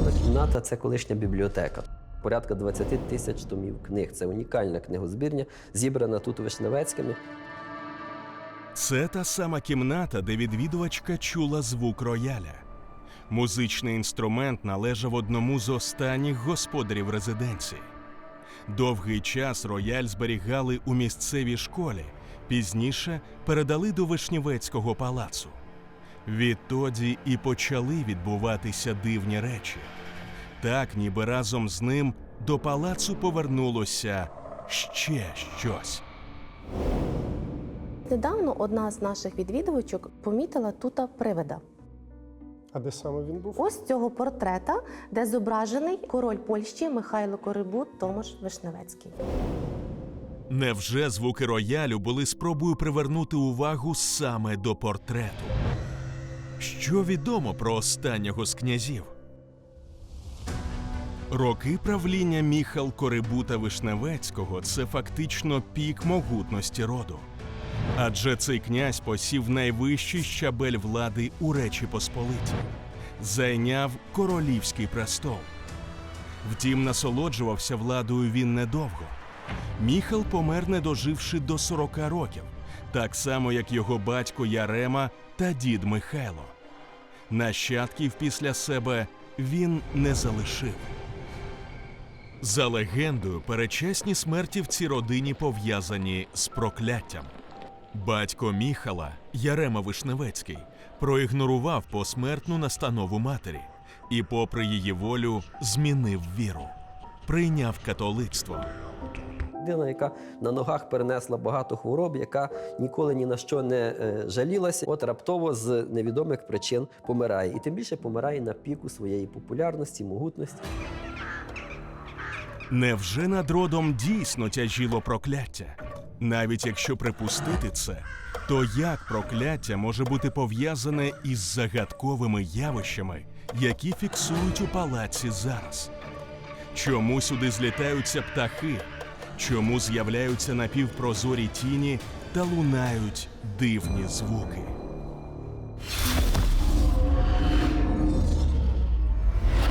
Зібрана кімната це колишня бібліотека. Порядка 20 тисяч томів книг. Це унікальна книгозбірня, зібрана тут Вишневецькими. Це та сама кімната, де відвідувачка чула звук рояля. Музичний інструмент належав одному з останніх господарів резиденції. Довгий час рояль зберігали у місцевій школі, пізніше передали до Вишнівецького палацу. Відтоді і почали відбуватися дивні речі. Так, ніби разом з ним до палацу повернулося ще щось. Недавно одна з наших відвідувачок помітила тут привида. А де саме він був? Ось цього портрета, де зображений король Польщі Михайло Корибут Томаш Вишневецький. Невже звуки роялю були спробою привернути увагу саме до портрету? Що відомо про останнього з князів? Роки правління Міхал Корибута Вишневецького це фактично пік могутності роду. Адже цей князь посів найвищий щабель влади у Речі Посполитій, зайняв королівський престол. Втім, насолоджувався владою він недовго. Міхал помер, не доживши до 40 років, так само як його батько Ярема та дід Михайло. Нащадків після себе він не залишив. За легендою, перечесні смерті в цій родині пов'язані з прокляттям. Батько Міхала, Ярема Вишневецький, проігнорував посмертну настанову матері і, попри її волю, змінив віру, прийняв католицтво. Людина, яка на ногах перенесла багато хвороб, яка ніколи ні на що не е, жалілася, от раптово з невідомих причин помирає. І тим більше помирає на піку своєї популярності, могутності. Невже над родом дійсно тяжіло прокляття? Навіть якщо припустити це, то як прокляття може бути пов'язане із загадковими явищами, які фіксують у палаці зараз? Чому сюди злітаються птахи? Чому з'являються напівпрозорі тіні та лунають дивні звуки?